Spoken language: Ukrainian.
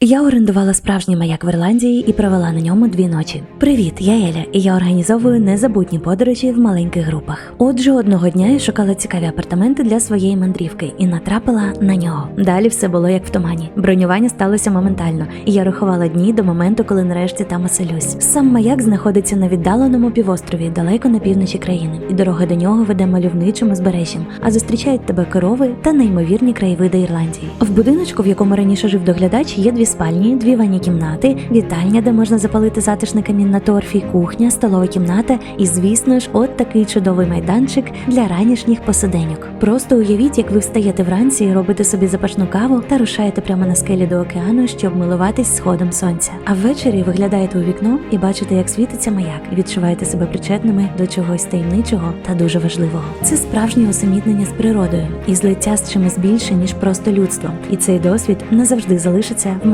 Я орендувала справжній маяк в Ірландії і провела на ньому дві ночі. Привіт, я Еля, і я організовую незабутні подорожі в маленьких групах. Отже, одного дня я шукала цікаві апартаменти для своєї мандрівки і натрапила на нього. Далі все було як в тумані. Бронювання сталося моментально, і я рахувала дні до моменту, коли нарешті там оселюсь. Сам маяк знаходиться на віддаленому півострові, далеко на півночі країни, і дорога до нього веде мальовничим узбережжям, а зустрічають тебе корови та неймовірні краєвиди Ірландії. В будиночку, в якому раніше жив доглядач, є дві спальні, дві ванні кімнати, вітальня, де можна запалити затишний камін на торфі, кухня, столова кімната і, звісно ж, от такий чудовий майданчик для ранішніх посиденьок. Просто уявіть, як ви встаєте вранці робите собі запашну каву та рушаєте прямо на скелі до океану, щоб милуватись сходом сонця. А ввечері виглядаєте у вікно і бачите, як світиться маяк, і відчуваєте себе причетними до чогось таємничого та дуже важливого. Це справжнє усамітнення з природою і злиття з чимось більше ніж просто людство. І цей досвід назавжди залишиться в